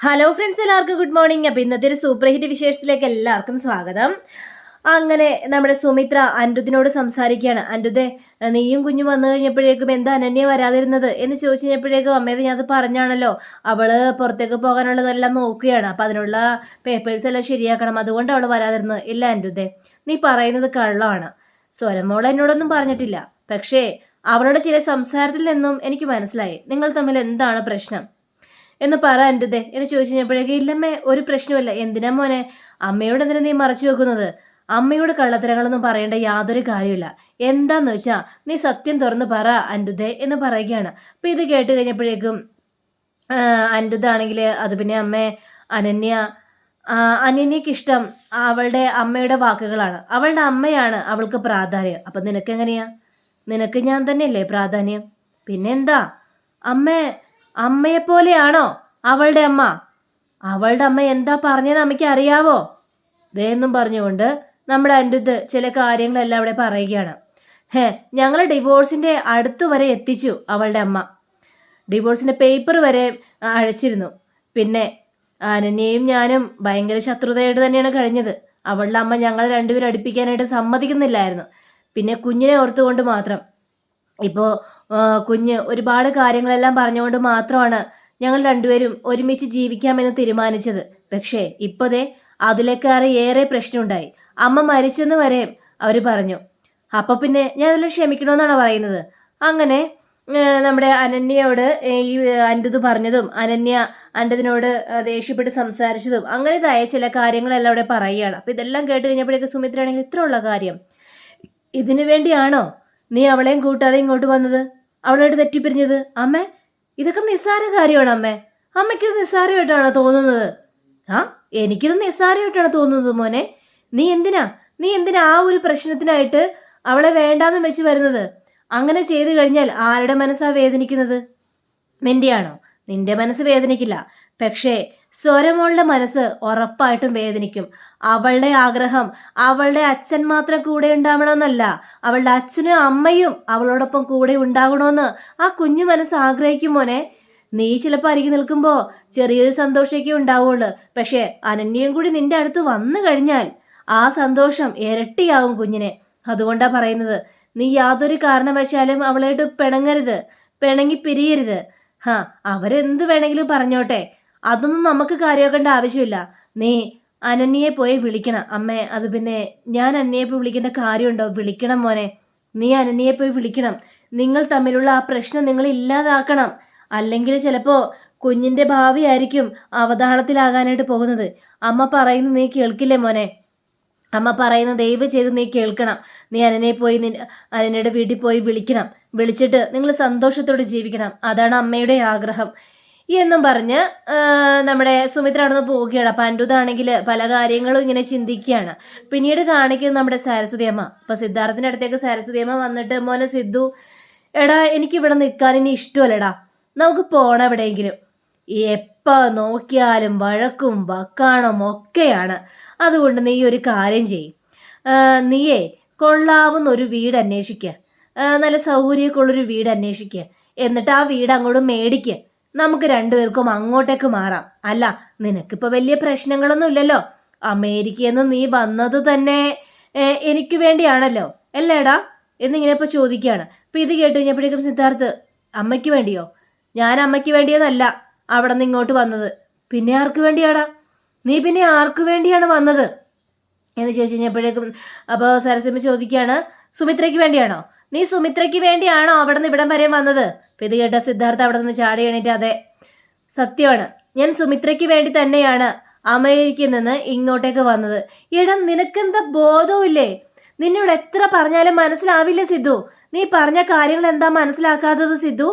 Hello friends എല്ലാവർക്കും good morning അപ്പം ഇന്നത്തെ ഒരു സൂപ്പർ ഹിറ്റ് വിശേഷത്തിലേക്ക് എല്ലാവർക്കും സ്വാഗതം. അങ്ങനെ നമ്മുടെ സുമിത്ര അൻരുദിനോട് സംസാരിക്കുകയാണ്. അൻരുദെ നീയും കുഞ്ഞും വന്നു കഴിഞ്ഞപ്പോഴേക്കും എന്താ അനന്യ വരാതിരുന്നത് എന്ന് ചോദിച്ചു കഴിഞ്ഞപ്പോഴേക്കും അമ്മയത് ഞാനത് പറഞ്ഞാണല്ലോ. അവൾ പുറത്തേക്ക് പോകാനുള്ളതെല്ലാം നോക്കുകയാണ്. അപ്പം അതിനുള്ള പേപ്പേഴ്സ് എല്ലാം ശരിയാക്കണം. അതുകൊണ്ട് അവൾ വരാതിരുന്നത് ഇല്ല അൻരുദെ നീ പറയുന്നത് കള്ളമാണ്. സ്വരമോൾ എന്നോടൊന്നും പറഞ്ഞിട്ടില്ല. പക്ഷേ അവളുടെ ചില സംസാരത്തിൽ നിന്നും എനിക്ക് മനസ്സിലായി. നിങ്ങൾ തമ്മിൽ എന്താണ് പ്രശ്നം? എന്ന് പറ അന്റുദേ എന്ന് ചോദിച്ചു കഴിഞ്ഞപ്പോഴേക്കും ഇല്ലമ്മേ ഒരു പ്രശ്നമില്ല എന്തിനാ മോനെ? അമ്മയോട് എന്തിനാ നീ മറച്ചു വെക്കുന്നത്? അമ്മയോട് കള്ളത്തരങ്ങളൊന്നും പറയേണ്ട യാതൊരു കാര്യമില്ല എന്താന്ന് വെച്ചാ നീ സത്യം തുറന്ന് പറ അന്റുദേ എന്ന് പറയുകയാണ്. അപ്പം ഇത് കേട്ട് കഴിഞ്ഞപ്പോഴേക്കും അന്റുദാണെങ്കിൽ അത് പിന്നെ അമ്മേ അനന്യ അനന്യയ്ക്ക് ഇഷ്ടം അവളുടെ അമ്മയുടെ വാക്കുകളാണ്. അവളുടെ അമ്മയാണ് അവൾക്ക് പ്രാധാന്യം. അപ്പം നിനക്ക് എങ്ങനെയാ നിനക്ക് ഞാൻ തന്നെയല്ലേ പ്രാധാന്യം? പിന്നെന്താ? അമ്മേ അമ്മയെപ്പോലെയാണോ അവളുടെ അമ്മ? അവളുടെ അമ്മ എന്താ പറഞ്ഞതെന്ന് അമ്മയ്ക്ക് അറിയാവോ? ഇതെന്നും പറഞ്ഞുകൊണ്ട് നമ്മുടെ അനിരുദ്ധ് ചില കാര്യങ്ങളെല്ലാം അവിടെ പറയുകയാണ്. ഹേ ഞങ്ങൾ ഡിവോഴ്സിന്റെ അടുത്ത് വരെ എത്തിച്ചു അവളുടെ അമ്മ. ഡിവോഴ്സിന്റെ പേപ്പർ വരെ അഴച്ചിരുന്നു പിന്നെ അനന്യയും ഞാനും ഭയങ്കര ശത്രുതയായിട്ട് തന്നെയാണ് കഴിഞ്ഞത്. അവളുടെ അമ്മ ഞങ്ങൾ രണ്ടുപേരും അടുപ്പിക്കാനായിട്ട് സമ്മതിക്കുന്നില്ലായിരുന്നു. പിന്നെ കുഞ്ഞിനെ ഓർത്തുകൊണ്ട് മാത്രം. ഇപ്പോൾ കുഞ്ഞ് ഒരുപാട് കാര്യങ്ങളെല്ലാം പറഞ്ഞുകൊണ്ട് മാത്രമാണ് ഞങ്ങൾ രണ്ടുപേരും ഒരുമിച്ച് ജീവിക്കാമെന്ന് തീരുമാനിച്ചത്. പക്ഷേ ഇപ്പോഴേ അതിലേക്കാറെ ഏറെ പ്രശ്നമുണ്ടായി. അമ്മ മരിച്ചെന്ന് വരെ അവർ പറഞ്ഞു. അപ്പോൾ പിന്നെ ഞാൻ അതിൽ ക്ഷമിക്കണമെന്നാണ് പറയുന്നത്? അങ്ങനെ നമ്മുടെ അനന്യയോട് ഈ അന്റത് പറഞ്ഞതും അനന്യ അന്റതിനോട് ദേഷ്യപ്പെട്ട് സംസാരിച്ചതും അങ്ങനെതായ ചില കാര്യങ്ങളെല്ലാം അവിടെ പറയുകയാണ്. അപ്പോൾ ഇതെല്ലാം കേട്ട് കഴിഞ്ഞപ്പോഴേക്ക് സുമിത്രയാണെങ്കിൽ ഇത്ര ഉള്ള കാര്യം. ഇതിനു വേണ്ടിയാണോ നീ അവളെയും കൂട്ടാതെ ഇങ്ങോട്ട് വന്നത്? അവളോട് തെറ്റിപ്പിരിഞ്ഞത്? അമ്മേ ഇതൊക്കെ നിസ്സാര കാര്യമാണ് അമ്മേ. അമ്മയ്ക്കിത് നിസ്സാരമായിട്ടാണോ തോന്നുന്നത്. ആ എനിക്കിത് നിസ്സാരമായിട്ടാണ് തോന്നുന്നത് മോനെ. നീ എന്തിനാ? നീ എന്തിനാ ആ ഒരു പ്രശ്നത്തിനായിട്ട് അവളെ വേണ്ടാന്ന് വെച്ച് വരുന്നത്? അങ്ങനെ ചെയ്തു കഴിഞ്ഞാൽ ആരുടെ മനസ്സാ വേദനിക്കുന്നത്? നിന്റെയാണോ? നിന്റെ മനസ്സ് വേദനിക്കില്ല. പക്ഷേ സ്വരമോളുടെ മനസ്സ് ഉറപ്പായിട്ടും വേദനിക്കും. അവളുടെ ആഗ്രഹം അവളുടെ അച്ഛൻ മാത്രം കൂടെ ഉണ്ടാവണമെന്നല്ല അവളുടെ അച്ഛനും അമ്മയും അവളോടൊപ്പം കൂടെ ഉണ്ടാകണമെന്ന് ആ കുഞ്ഞു മനസ്സ് ആഗ്രഹിക്കും മോനെ. നീ ചിലപ്പോൾ അരികെ നിൽക്കുമ്പോൾ ചെറിയൊരു സന്തോഷമൊക്കെ ഉണ്ടാവുള്ളൂ. പക്ഷേ അനന്യയും കൂടി നിന്റെ അടുത്ത് വന്നു കഴിഞ്ഞാൽ ആ സന്തോഷം ഇരട്ടിയാവും കുഞ്ഞിനെ. അതുകൊണ്ടാണ് പറയുന്നത്. നീ യാതൊരു കാരണവശാലും അവളായിട്ട് പിണങ്ങരുത് പിണങ്ങി പിരിയരുത്. ഹാ അവരെന്ത് വേണമെങ്കിലും പറഞ്ഞോട്ടെ. അതൊന്നും നമുക്ക് കാര്യമാക്കേണ്ട ആവശ്യമില്ല. നീ അനന്യയെ പോയി വിളിക്കണം. അമ്മേ അത് പിന്നെ ഞാൻ അന്നയെ പോയി വിളിക്കേണ്ട കാര്യമുണ്ടോ? വിളിക്കണം മോനെ. നീ അനന്യയെ പോയി വിളിക്കണം. നിങ്ങൾ തമ്മിലുള്ള ആ പ്രശ്നം നിങ്ങൾ ഇല്ലാതാക്കണം. അല്ലെങ്കിൽ ചിലപ്പോൾ കുഞ്ഞിന്റെ ഭാവിയായിരിക്കും അവതാളത്തിലാകാനായിട്ട് പോകുന്നത്. അമ്മ പറയുന്നത് നീ കേൾക്കില്ലേ മോനെ? അമ്മ പറയുന്ന ദയവ് ചെയ്ത് നീ കേൾക്കണം. നീ അനനെ പോയി അനനയുടെ വീട്ടിൽ പോയി വിളിക്കണം. വിളിച്ചിട്ട് നിങ്ങൾ സന്തോഷത്തോടെ ജീവിക്കണം. അതാണ് അമ്മയുടെ ആഗ്രഹം. എന്നും പറഞ്ഞ് നമ്മുടെ സുമിത്ര നടന്ന് പോവുകയാണ്. അപ്പം അൻഡുതാണെങ്കിൽ പല കാര്യങ്ങളും ഇങ്ങനെ ചിന്തിക്കുകയാണ്. പിന്നീട് കാണിക്കുന്നത് നമ്മുടെ സരസ്വതി അമ്മ. അപ്പം സിദ്ധാർത്ഥിന്റെ അടുത്തേക്ക് സരസ്വതി അമ്മ വന്നിട്ട് മോനെ സിദ്ധു എടാ എനിക്കിവിടെ നിൽക്കാൻ ഇനി ഇഷ്ടമല്ലടാ. നമുക്ക് പോകണം എവിടെയെങ്കിലും. എപ്പോൾ നോക്കിയാലും വഴക്കും വക്കാണും ഒക്കെയാണ്. അതുകൊണ്ട് നീ ഒരു കാര്യം ചെയ്യും. നീയേ കൊള്ളാവുന്ന ഒരു വീട് അന്വേഷിക്കുക നല്ല സൗകര്യമൊക്കെ വീട് അന്വേഷിക്കുക എന്നിട്ട് ആ വീട് അങ്ങോട്ട് മേടിക്കുക നമുക്ക് രണ്ടുപേർക്കും അങ്ങോട്ടേക്ക് മാറാം. അല്ല നിനക്കിപ്പോൾ വലിയ പ്രശ്നങ്ങളൊന്നും ഇല്ലല്ലോ. അമേരിക്കയിൽ നിന്ന് നീ വന്നത് തന്നെ എനിക്ക് വേണ്ടിയാണല്ലോ. അല്ലേടാ എന്നിങ്ങനെ ഇപ്പോൾ ചോദിക്കുകയാണ്. അപ്പോൾ ഇത് കേട്ട് കഴിഞ്ഞപ്പോഴേക്കും സിദ്ധാർത്ഥ് അമ്മയ്ക്ക് വേണ്ടിയോ? ഞാൻ അമ്മയ്ക്ക് വേണ്ടിയതല്ല. അവിടെ നിന്ന് ഇങ്ങോട്ട് വന്നത്. പിന്നെ ആർക്ക് വേണ്ടിയാടാ? നീ പിന്നെ ആർക്ക് വേണ്ടിയാണ് വന്നത്? എന്ന് ചോദിച്ചു കഴിഞ്ഞപ്പോഴേക്കും അപ്പോൾ സരസിമ്മ ചോദിക്കുകയാണ് സുമിത്രയ്ക്ക് വേണ്ടിയാണോ? നീ സുമിത്രയ്ക്ക് വേണ്ടിയാണോ അവിടെ നിന്ന് ഇവിടം വരെ വന്നത്? അപ്പം ഇത് കേട്ട സിദ്ധാർത്ഥ അവിടെ നിന്ന് ചാടി എണീറ്റ് അതെ സത്യമാണ്. ഞാൻ സുമിത്രയ്ക്ക് വേണ്ടി തന്നെയാണ് അമേരിക്കയിൽ നിന്ന് ഇങ്ങോട്ടേക്ക് വന്നത്. എടാ നിനക്കെന്താ ബോധവുമില്ലേ നിന്നോട് എത്ര പറഞ്ഞാലും മനസ്സിലാവില്ല സിദ്ധു. നീ പറഞ്ഞ കാര്യങ്ങൾ എന്താ മനസ്സിലാക്കാത്തത് സിദ്ധു?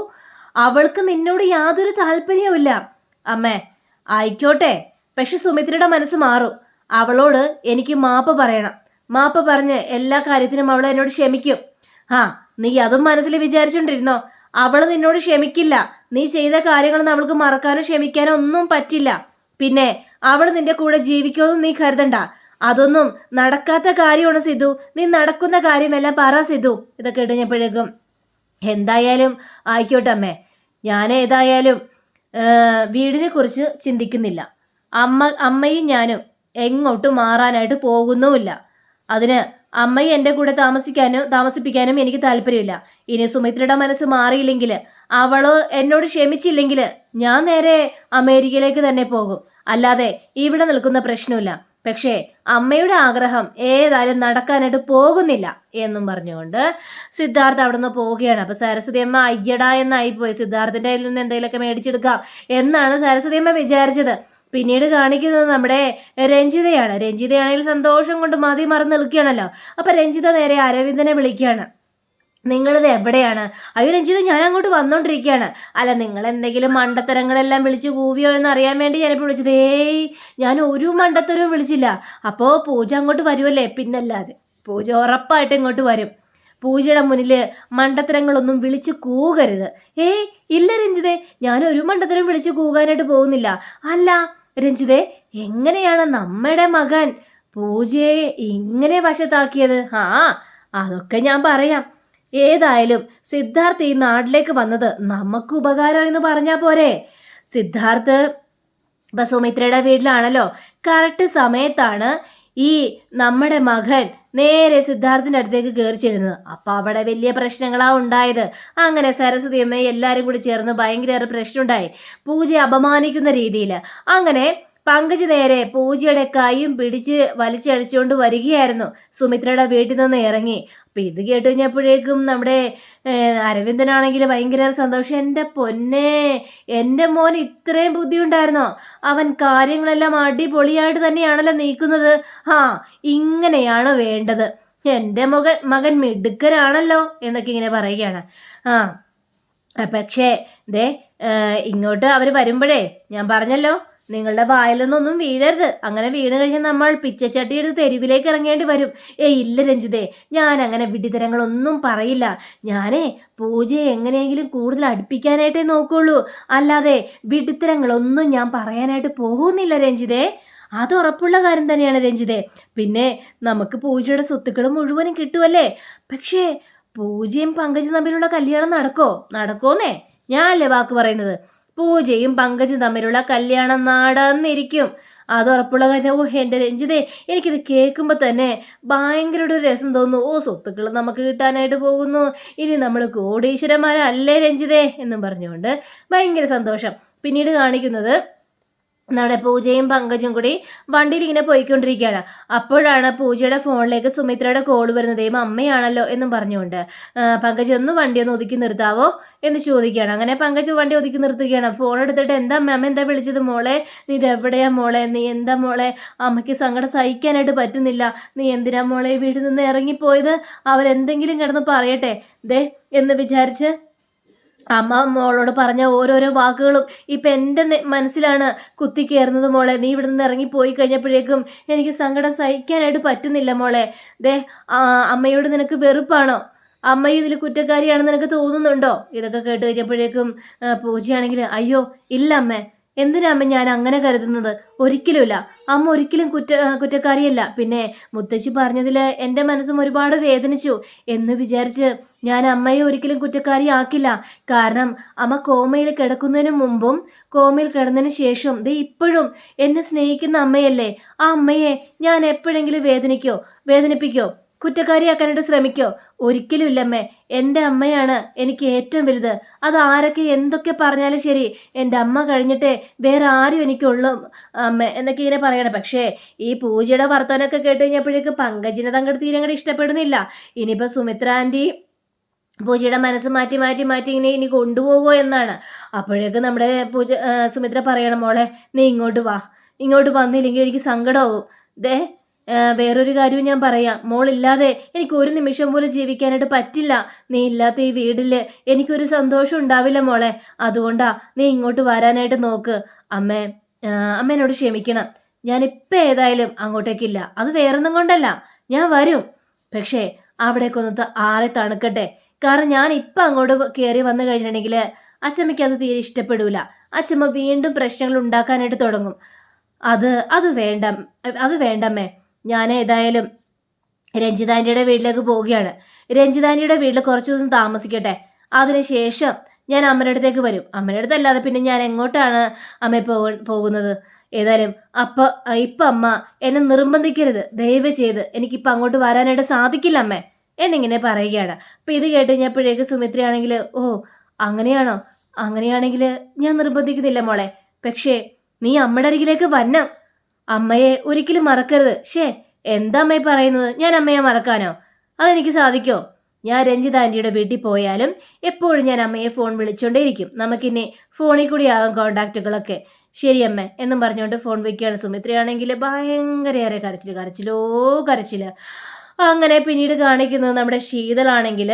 അവൾക്ക് നിന്നോട് യാതൊരു താല്പര്യവുമില്ല. അമ്മേ ആയിക്കോട്ടെ. പക്ഷെ സുമിത്രയുടെ മനസ്സ് മാറും. അവളോട് എനിക്ക് മാപ്പ് പറയണം. മാപ്പ് പറഞ്ഞ് എല്ലാ കാര്യത്തിനും അവൾ എന്നോട് ക്ഷമിക്കും. ആ നീ അതും മനസ്സിൽ വിചാരിച്ചുകൊണ്ടിരുന്നോ അവൾ നിന്നോട് ക്ഷമിക്കില്ല. നീ ചെയ്ത കാര്യങ്ങളൊന്നും അവൾക്ക് മറക്കാനോ ക്ഷമിക്കാനോ ഒന്നും പറ്റില്ല. പിന്നെ അവൾ നിന്റെ കൂടെ ജീവിക്കുമെന്നും നീ കരുതണ്ട. അതൊന്നും നടക്കാത്ത കാര്യമാണ് സിദ്ധു. നീ നടക്കുന്ന കാര്യമെല്ലാം പറ സിദ്ധു. ഇതൊക്കെ ഇടഞ്ഞപ്പോഴേക്കും എന്തായാലും ആയിക്കോട്ടെ അമ്മേ. ഞാൻ ഏതായാലും വീടിനെ കുറിച്ച് ചിന്തിക്കുന്നില്ല. അമ്മ അമ്മയും ഞാനും എങ്ങോട്ടും മാറാനായിട്ട് പോകുന്നുമില്ല. അതിന് അമ്മയെ എന്റെ കൂടെ താമസിക്കാനും താമസിപ്പിക്കാനും എനിക്ക് താല്പര്യമില്ല. ഇനി സുമിത്രയുടെ മനസ്സ് മാറിയില്ലെങ്കിൽ അവൾ എന്നോട് ക്ഷമിച്ചില്ലെങ്കിൽ ഞാൻ നേരെ അമേരിക്കയിലേക്ക് തന്നെ പോകും. അല്ലാതെ ഇവിടെ നിൽക്കുന്ന പ്രശ്നമില്ല. പക്ഷേ അമ്മയുടെ ആഗ്രഹം ഏതായാലും നടക്കാനായിട്ട് പോകുന്നില്ല എന്നും പറഞ്ഞുകൊണ്ട് സിദ്ധാർത്ഥ അവിടെ നിന്ന് പോവുകയാണ്. അപ്പൊ സരസ്വതി അമ്മ അയ്യടാ എന്നായിപ്പോയി സിദ്ധാർത്ഥിന്റെ കയ്യിൽ നിന്ന് എന്തെങ്കിലുമൊക്കെ മേടിച്ചെടുക്കാം എന്നാണ് സരസ്വതി അമ്മ വിചാരിച്ചത്. പിന്നീട് കാണിക്കുന്നത് നമ്മുടെ രഞ്ജിതയാണ്. രഞ്ജിതയാണെങ്കിൽ സന്തോഷം കൊണ്ട് മതി മറന്ന് നിൽക്കുകയാണല്ലോ. അപ്പൊ രഞ്ജിത നേരെ അരവിന്ദനെ വിളിക്കുകയാണ്. നിങ്ങളിത് എവിടെയാണ്? അയ്യോ രഞ്ജിത് ഞാൻ അങ്ങോട്ട് വന്നോണ്ടിരിക്കുകയാണ് അല്ല നിങ്ങൾ എന്തെങ്കിലും മണ്ടത്തരങ്ങളെല്ലാം വിളിച്ച് കൂവിയോ എന്ന് അറിയാൻ വേണ്ടി ഞാനിപ്പോൾ വിളിച്ചത്. ഏയ് ഞാൻ ഒരു മണ്ടത്തരവും വിളിച്ചില്ല. അപ്പോൾ പൂജ അങ്ങോട്ട് വരുമല്ലേ പിന്നല്ലാതെ. പൂജ ഉറപ്പായിട്ട് ഇങ്ങോട്ട് വരും. പൂജയുടെ മുന്നിൽ മണ്ടത്തരങ്ങളൊന്നും വിളിച്ച് കൂകരുത്. ഏയ് ഇല്ല രഞ്ജിതേ ഞാൻ ഒരു മണ്ടത്തരം വിളിച്ച് കൂകാനായിട്ട് പോകുന്നില്ല. അല്ല രഞ്ജിതേ എങ്ങനെയാണ് നമ്മുടെ മകൻ പൂജയെ ഇങ്ങനെ വശത്താക്കിയത്? ആ അതൊക്കെ ഞാൻ പറയാം. ഏതായാലും സിദ്ധാർത്ഥ് ഈ നാട്ടിലേക്ക് വന്നത് നമുക്ക് ഉപകാരം എന്ന് പറഞ്ഞാൽ പോരെ. സിദ്ധാർത്ഥ് ഇപ്പം സുമിത്രയുടെ വീട്ടിലാണല്ലോ. കറക്റ്റ് സമയത്താണ് ഈ നമ്മുടെ മകൻ നേരെ സിദ്ധാർത്ഥിന്റെ അടുത്തേക്ക് കയറി ചെല്ലുന്നത്. അപ്പം അവിടെ വലിയ പ്രശ്നങ്ങളാണ് ഉണ്ടായത്. അങ്ങനെ സരസ്വതി അമ്മയും എല്ലാവരും കൂടി ചേർന്ന് ഭയങ്കര പ്രശ്നമുണ്ടായി. പൂജയെ അപമാനിക്കുന്ന രീതിയിൽ അങ്ങനെ പങ്കജ് നേരെ പൂജയുടെ കൈയും പിടിച്ച് വലിച്ചടിച്ചുകൊണ്ട് വരികയായിരുന്നു. സുമിത്രയുടെ വീട്ടിൽ നിന്ന് ഇറങ്ങി. അപ്പൊ ഇത് കേട്ട് കഴിഞ്ഞപ്പോഴേക്കും നമ്മുടെ അരവിന്ദനാണെങ്കിൽ ഭയങ്കര സന്തോഷം. എന്റെ പൊന്നെ എന്റെ മോൻ ഇത്രയും ബുദ്ധി ഉണ്ടായിരുന്നോ അവൻ കാര്യങ്ങളെല്ലാം അടിപൊളിയായിട്ട് തന്നെയാണല്ലോ നീക്കുന്നത്. ആ ഇങ്ങനെയാണ് വേണ്ടത്. എന്റെ മകൻ മകൻ മിടുക്കനാണല്ലോ എന്നൊക്കെ ഇങ്ങനെ പറയുകയാണ്. ആ പക്ഷേ ദേ ഇങ്ങോട്ട് അവർ വരുമ്പോഴേ ഞാൻ പറഞ്ഞല്ലോ നിങ്ങളുടെ വായിൽ നിന്നൊന്നും വീഴരുത്. അങ്ങനെ വീണ് കഴിഞ്ഞാൽ നമ്മൾ പിച്ചച്ചട്ടി എടുത്ത് തെരുവിലേക്ക് ഇറങ്ങേണ്ടി വരും. ഏ ഇല്ല രഞ്ജിതേ ഞാൻ അങ്ങനെ വിഡിതരങ്ങളൊന്നും പറയില്ല. ഞാനേ പൂജയെ എങ്ങനെയെങ്കിലും കൂടുതൽ അടുപ്പിക്കാനായിട്ടേ നോക്കുള്ളൂ. അല്ലാതെ വിഡിത്തരങ്ങളൊന്നും ഞാൻ പറയാനായിട്ട് പോകുന്നില്ല രഞ്ജിതേ. അത് ഉറപ്പുള്ള കാര്യം തന്നെയാണ് രഞ്ജിതേ. പിന്നെ നമുക്ക് പൂജയുടെ സ്വത്തുക്കൾ മുഴുവനും കിട്ടുമല്ലേ പക്ഷേ പൂജയും പങ്കജും തമ്മിലുള്ള കല്യാണം നടക്കോ? നടക്കോന്നേ? ഞാനല്ലേ വാക്ക് പറയുന്നത്. പൂജയും പങ്കജും തമ്മിലുള്ള കല്യാണം നടന്നിരിക്കും. അത് ഉറപ്പുള്ള കാര്യം ഓ എന്റെ രഞ്ജിതേ എനിക്കിത് കേൾക്കുമ്പോൾ തന്നെ ഭയങ്കര ഒരു രസം തോന്നുന്നു. ഓ സ്വത്തുക്കൾ നമുക്ക് കിട്ടാനായിട്ട് പോകുന്നു. ഇനി നമ്മൾ കോടീശ്വരന്മാരല്ലേ രഞ്ജിതേ? എന്നും പറഞ്ഞുകൊണ്ട് ഭയങ്കര സന്തോഷം. പിന്നീട് കാണിക്കുന്നത് നമ്മുടെ പൂജയും പങ്കജും കൂടി വണ്ടിയിൽ ഇങ്ങനെ പോയിക്കൊണ്ടിരിക്കുകയാണ്. അപ്പോഴാണ് പൂജയുടെ ഫോണിലേക്ക് സുമിത്രയുടെ കോൾ വരുന്നത്. അമ്മയാണല്ലോ എന്നും പറഞ്ഞുകൊണ്ട്. പങ്കജ് ഒന്ന് വണ്ടി ഒന്ന് ഒതുക്കി നിർത്താവോ? എന്ന് ചോദിക്കുകയാണ്. അങ്ങനെ പങ്കജ് വണ്ടി ഒതുക്കി നിർത്തുകയാണ്. ഫോൺ എടുത്തിട്ട് എന്താ അമ്മ എന്താ വിളിച്ചത് മോളെ? നീ ഇതെവിടെയാ മോളെ? നീ എന്താ മോളെ? അമ്മയ്ക്ക് സങ്കടം സഹിക്കാനായിട്ട് പറ്റുന്നില്ല. നീ എന്തിനാ മോളെ വീട്ടിൽ നിന്ന് ഇറങ്ങിപ്പോയത്? അവരെന്തെങ്കിലും കിടന്ന് പറയട്ടെ ദേ എന്ന് വിചാരിച്ച് അമ്മ മോളോട് പറഞ്ഞ ഓരോരോ വാക്കുകളും ഇപ്പം എന്റെ മനസ്സിലാണ് കുത്തിക്കയറുന്നത് മോളെ. നീ ഇവിടെ നിന്ന് ഇറങ്ങി പോയി കഴിഞ്ഞപ്പോഴേക്കും എനിക്ക് സങ്കടം സഹിക്കാനായിട്ട് പറ്റുന്നില്ല മോളെ. ദേ അമ്മയോട് നിനക്ക് വെറുപ്പാണോ? അമ്മ ഇതിൽ കുറ്റക്കാരിയാണെന്ന് നിനക്ക് തോന്നുന്നുണ്ടോ? ഇതൊക്കെ കേട്ട് കഴിഞ്ഞപ്പോഴേക്കും പൂജയാണെങ്കിൽ അയ്യോ ഇല്ല അമ്മേ. എന്തിനാ ഞാൻ അങ്ങനെ കരുതുന്നത്? ഒരിക്കലുമില്ല. അമ്മ ഒരിക്കലും കുറ്റ കുറ്റക്കാരിയല്ല. പിന്നെ മുത്തശ്ശി പറഞ്ഞതിൽ എന്റെ മനസ്സും ഒരുപാട് വേദനിച്ചു എന്ന് വിചാരിച്ച് ഞാൻ അമ്മയെ ഒരിക്കലും കുറ്റക്കാരിയാക്കില്ല. കാരണം അമ്മ കോമയിൽ കിടക്കുന്നതിന് മുമ്പും കോമയിൽ കിടന്നതിന് ശേഷവും ദേ ഇപ്പോഴും എന്നെ സ്നേഹിക്കുന്ന അമ്മയല്ലേ? ആ അമ്മയെ ഞാൻ എപ്പോഴെങ്കിലും വേദനിക്കോ വേദനിപ്പിക്കോ? കുറ്റക്കാരിയാക്കാനായിട്ട് ശ്രമിക്കോ? ഒരിക്കലും ഇല്ലമ്മേ. എന്റെ അമ്മയാണ് എനിക്ക് ഏറ്റവും വലുത്. അത് ആരൊക്കെ എന്തൊക്കെ പറഞ്ഞാലും ശരി എന്റെ അമ്മ കഴിഞ്ഞിട്ടേ വേറെ ആരും എനിക്കുള്ളൂ അമ്മ എന്നൊക്കെ ഇങ്ങനെ പറയണം. പക്ഷേ ഈ പൂജയുടെ വർത്തമാനമൊക്കെ കേട്ട് കഴിഞ്ഞപ്പോഴേക്ക് പങ്കജിനെ തങ്ങടെ തീരെ അങ്ങോട്ട് ഇഷ്ടപ്പെടുന്നില്ല. ഇനിയിപ്പോൾ സുമിത്ര ആന്റി പൂജയുടെ മനസ്സ് മാറ്റി മാറ്റി മാറ്റി ഇങ്ങനെ ഇനി കൊണ്ടുപോകുമോ എന്നാണ്. അപ്പോഴേക്ക് നമ്മുടെ പൂജ സുമിത്ര പറയണം മോളെ നീ ഇങ്ങോട്ട് വാ. ഇങ്ങോട്ട് വന്നില്ലെങ്കിൽ എനിക്ക് സങ്കടമാകും ദേ വേറൊരു കാര്യവും ഞാൻ പറയാം. മോളില്ലാതെ എനിക്ക് ഒരു നിമിഷം പോലും ജീവിക്കാനായിട്ട് പറ്റില്ല. നീ ഇല്ലാത്ത ഈ വീട്ടിൽ എനിക്കൊരു സന്തോഷം ഉണ്ടാവില്ല മോളെ. അതുകൊണ്ടാ നീ ഇങ്ങോട്ട് വരാനായിട്ട് നോക്ക്. അമ്മേ അമ്മേനോട് ക്ഷമിക്കണം. ഞാൻ ഞാനിപ്പോൾ ഏതായാലും അങ്ങോട്ടേക്കില്ല. അത് വേറൊന്നും കൊണ്ടല്ല. ഞാൻ വരും. പക്ഷേ അവിടേക്കൊന്ന് ആരെ തണുക്കട്ടെ? കാരണം ഞാൻ ഇപ്പം അങ്ങോട്ട് കയറി വന്നു കഴിഞ്ഞിട്ടുണ്ടെങ്കിൽ അച്ഛമ്മയ്ക്ക് അത് തീരെ ഇഷ്ടപ്പെടൂല. അച്ഛമ്മ വീണ്ടും പ്രശ്നങ്ങൾ ഉണ്ടാക്കാനായിട്ട് തുടങ്ങും. അത് അത് വേണ്ട അത് വേണ്ടമ്മേ. ഞാൻ ഏതായാലും രഞ്ജിതാന്റിയുടെ വീട്ടിലേക്ക് പോവുകയാണ്. രഞ്ജിതാന്റിയുടെ വീട്ടിൽ കുറച്ച് ദിവസം താമസിക്കട്ടെ. അതിനുശേഷം ഞാൻ അമ്മയുടെ അടുത്തേക്ക് വരും. അമ്മയുടെ അടുത്തല്ലാതെ പിന്നെ ഞാൻ എങ്ങോട്ടാണ് അമ്മ പോക പോകുന്നത്? ഏതായാലും അപ്പ ഇപ്പം അമ്മ എന്നെ നിർബന്ധിക്കരുത്. ദയവ് ചെയ്ത് എനിക്കിപ്പോൾ അങ്ങോട്ട് വരാനായിട്ട് സാധിക്കില്ല അമ്മേ. എന്നിങ്ങനെ പറയുകയാണ്. അപ്പം ഇത് കേട്ട് കഴിഞ്ഞപ്പോഴേക്ക് സുമിത്രയാണെങ്കിൽ ഓ അങ്ങനെയാണോ? അങ്ങനെയാണെങ്കിൽ ഞാൻ നിർബന്ധിക്കുന്നില്ല മോളെ. പക്ഷേ നീ അമ്മയുടെ അരികിലേക്ക് വന്നം അമ്മയെ ഒരിക്കലും മറക്കരുത്. ഷേ എന്താ അമ്മയെ പറയുന്നത്? ഞാൻ അമ്മയെ മറക്കാനോ? അതെനിക്ക് സാധിക്കോ? ഞാൻ രഞ്ജിത ആന്റിയുടെ വീട്ടിൽ പോയാലും എപ്പോഴും ഞാൻ അമ്മയെ ഫോൺ വിളിച്ചുകൊണ്ടേയിരിക്കും നമുക്കിനി ഫോണിൽ കൂടിയാകും കോണ്ടാക്റ്റുകളൊക്കെ. ശരി അമ്മ എന്നും പറഞ്ഞുകൊണ്ട് ഫോൺ വയ്ക്കുകയാണ് സുമിത്രയാണെങ്കിൽ ഭയങ്കരയേറെ കരച്ചിൽ കരച്ചിലോ കരച്ചിൽ അങ്ങനെ പിന്നീട് കാണിക്കുന്നത് നമ്മുടെ ശീതളാണെങ്കിൽ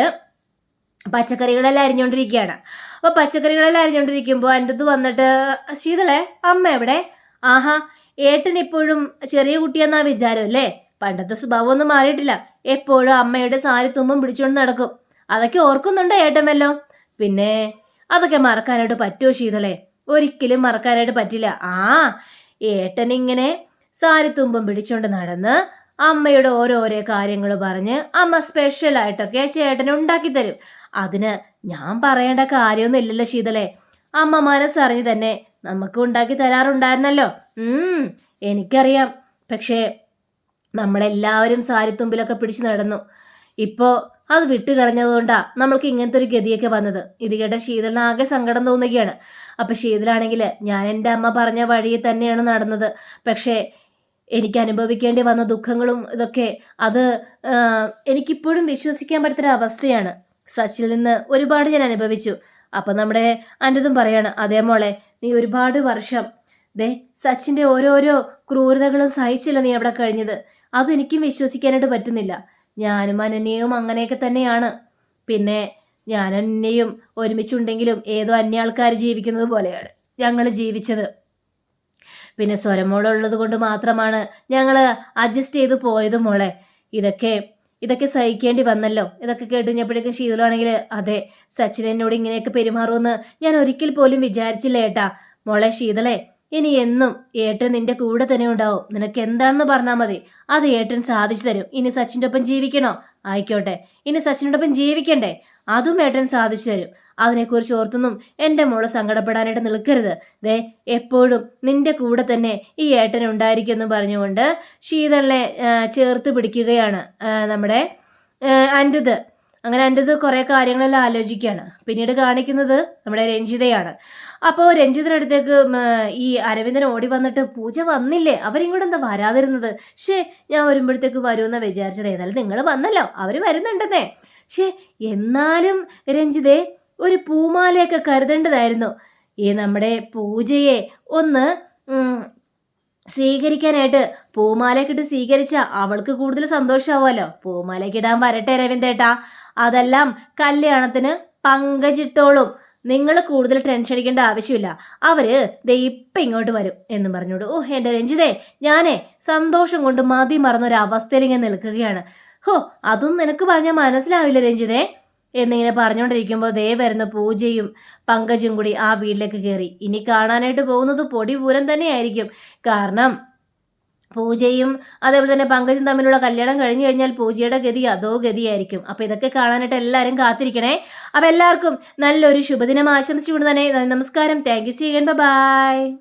പച്ചക്കറികളെല്ലാം അരിഞ്ഞുകൊണ്ടിരിക്കുകയാണ് അപ്പോൾ പച്ചക്കറികളെല്ലാം അരിഞ്ഞുകൊണ്ടിരിക്കുമ്പോൾ അടുത്ത് വന്നിട്ട് ശീതളെ അമ്മ എവിടെ? ആഹാ ഏട്ടൻ ഇപ്പോഴും ചെറിയ കുട്ടിയെന്നാ വിചാരം അല്ലേ? പണ്ടത്തെ സ്വഭാവം ഒന്നും മാറിയിട്ടില്ല. എപ്പോഴും അമ്മയുടെ സാരി തുമ്പും പിടിച്ചുകൊണ്ട് നടക്കും. അതൊക്കെ ഓർക്കുന്നുണ്ടോ ഏട്ടൻ വല്ലോ? പിന്നെ അതൊക്കെ മറക്കാനായിട്ട് പറ്റുമോ ശീതളെ? ഒരിക്കലും മറക്കാനായിട്ട് പറ്റില്ല. ആ ഏട്ടൻ ഇങ്ങനെ സാരി തുമ്പും പിടിച്ചുകൊണ്ട് നടന്ന് അമ്മയുടെ ഓരോരോ കാര്യങ്ങൾ പറഞ്ഞ് അമ്മ സ്പെഷ്യലായിട്ടൊക്കെ ചേട്ടനെ ഉണ്ടാക്കി തരും അതിന് ഞാൻ പറയേണ്ട കാര്യമൊന്നും ഇല്ലല്ലോ ശീതളെ. അമ്മ മനസ്സറിഞ്ഞ് തന്നെ നമുക്ക് ഉണ്ടാക്കി തരാറുണ്ടായിരുന്നല്ലോ. എനിക്കറിയാം. പക്ഷേ നമ്മളെല്ലാവരും സാരിത്തുമ്പിലൊക്കെ പിടിച്ചു നടന്നു. ഇപ്പോൾ അത് വിട്ടു കളഞ്ഞതുകൊണ്ടാ നമ്മൾക്ക് ഇങ്ങനത്തെ ഒരു ഗതിയൊക്കെ വന്നത്. ഇത് കേട്ട ശീതളിന് ആകെ സങ്കടം തോന്നുകയാണ്. അപ്പം ശീതളാണെങ്കിൽ ഞാൻ എന്റെ അമ്മ പറഞ്ഞ വഴിയിൽ തന്നെയാണ് നടന്നത്. പക്ഷേ എനിക്ക് അനുഭവിക്കേണ്ടി വന്ന ദുഃഖങ്ങളും ഇതൊക്കെ അത് എനിക്കിപ്പോഴും വിശ്വസിക്കാൻ പറ്റുന്ന അവസ്ഥയാണ്. സച്ചിൽ നിന്ന് ഒരുപാട് ഞാൻ അനുഭവിച്ചു. അപ്പം നമ്മുടെ അന്റെതും പറയാണ് അതേ മോളെ നീ ഒരുപാട് വർഷം ദേ സച്ചിന്റെ ഓരോരോ ക്രൂരതകളും സഹിച്ചില്ല നീ അവിടെ കഴിഞ്ഞത്. അതെനിക്കും വിശ്വസിക്കാനായിട്ട് പറ്റുന്നില്ല. ഞാനും അനന്യയും അങ്ങനെയൊക്കെ തന്നെയാണ്. പിന്നെ ഞാൻ അന്യയും ഒരുമിച്ചുണ്ടെങ്കിലും ഏതോ അന്യ ആൾക്കാർ ജീവിക്കുന്നത് പോലെയാണ് ഞങ്ങൾ ജീവിച്ചത്. പിന്നെ സ്വരമോളുള്ളത് കൊണ്ട് മാത്രമാണ് ഞങ്ങൾ അഡ്ജസ്റ്റ് ചെയ്ത് പോയത് മോളെ. ഇതൊക്കെ ഇതൊക്കെ സഹിക്കേണ്ടി വന്നല്ലോ. ഇതൊക്കെ കേട്ടുകഴിഞ്ഞപ്പോഴേക്കും ശീതളാണെങ്കിൽ അതെ സച്ചിൻ എന്നോട് ഇങ്ങനെയൊക്കെ പെരുമാറുമെന്ന് ഞാൻ ഒരിക്കൽ പോലും വിചാരിച്ചില്ല ഏട്ടാ. മോളെ ശീതളെ ഇനി എന്നും ഏട്ടൻ നിന്റെ കൂടെ തന്നെ ഉണ്ടാവും. നിനക്ക് എന്താണെന്ന് പറഞ്ഞാൽ മതി. അത് ഏട്ടൻ സാധിച്ചു തരും. ഇനി സച്ചിന്റെ ഒപ്പം ജീവിക്കണോ? ആയിക്കോട്ടെ. ഇനി സച്ചിനോടൊപ്പം ജീവിക്കണ്ടേ? അതും ഏട്ടൻ സാധിച്ചു തരും. അതിനെക്കുറിച്ച് ഓർത്തൊന്നും എന്റെ മോൾ സങ്കടപ്പെടാനായിട്ട് നിൽക്കരുത്. ദേ എപ്പോഴും നിന്റെ കൂടെ തന്നെ ഈ ഏട്ടൻ ഉണ്ടായിരിക്കുമെന്ന് പറഞ്ഞുകൊണ്ട് ശീതളിനെ ചേർത്ത് പിടിക്കുകയാണ് നമ്മുടെ അൻഡുത് അങ്ങനെ അൻഡുത് കുറേ കാര്യങ്ങളെല്ലാം ആലോചിക്കുകയാണ്. പിന്നീട് കാണിക്കുന്നത് നമ്മുടെ രഞ്ജിതയാണ്. അപ്പോൾ രഞ്ജിതയുടെ അടുത്തേക്ക് ഈ അരവിന്ദൻ ഓടി വന്നിട്ട് പൂജ വന്നില്ലേ? അവരിങ്ങോട്ട് എന്താ വരാതിരുന്നത്? ഷേ ഞാൻ വരുമ്പോഴത്തേക്ക് വരുമെന്ന് വിചാരിച്ചത്. ഏതായാലും നിങ്ങൾ വന്നല്ലോ. അവർ വരുന്നുണ്ടെന്നേ. ഷേ എന്നാലും രഞ്ജിതേ ഒരു പൂമാലയൊക്കെ കരുതേണ്ടതായിരുന്നു. ഈ നമ്മുടെ പൂജയെ ഒന്ന് സ്വീകരിക്കാനായിട്ട് പൂമാലയൊക്കെ ഇട്ട് അവൾക്ക് കൂടുതൽ സന്തോഷമാവുമല്ലോ പൂമാലയ്ക്ക് ഇടാൻ വരട്ടെ രവീന്ദ്രേട്ടാ അതെല്ലാം കല്യാണത്തിന് പങ്കജിട്ടോളും. നിങ്ങൾ കൂടുതൽ ടെൻഷൻ അടിക്കേണ്ട ആവശ്യമില്ല. അവർ ദേ ഇപ്പം ഇങ്ങോട്ട് വരും എന്ന് പറഞ്ഞോട് ഓ എന്റെ രഞ്ജിതേ ഞാനേ സന്തോഷം കൊണ്ട് മതി മറന്നൊരവസ്ഥയിൽ ഇങ്ങനെ നിൽക്കുകയാണ്. ഹോ അതൊന്നും നിനക്ക് പറഞ്ഞാൽ മനസ്സിലാവില്ല രഞ്ജിതേ. എന്നിങ്ങനെ പറഞ്ഞുകൊണ്ടിരിക്കുമ്പോൾ ദേ വരുന്ന പൂജയും പങ്കജും കൂടി ആ വീട്ടിലേക്ക് കയറി. ഇനി കാണാനായിട്ട് പോകുന്നത് പൊടി പൂരം തന്നെയായിരിക്കും. കാരണം പൂജയും അതേപോലെ തന്നെ പങ്കജും തമ്മിലുള്ള കല്യാണം കഴിഞ്ഞു കഴിഞ്ഞാൽ പൂജയുടെ ഗതി അതോ ഗതിയായിരിക്കും. അപ്പോൾ ഇതൊക്കെ കാണാനായിട്ട് എല്ലാവരും കാത്തിരിക്കണേ. അപ്പോൾ എല്ലാവർക്കും നല്ലൊരു ശുഭദിനം ആശംസിച്ചുകൊണ്ട് തന്നെ നമസ്കാരം. Thank you see by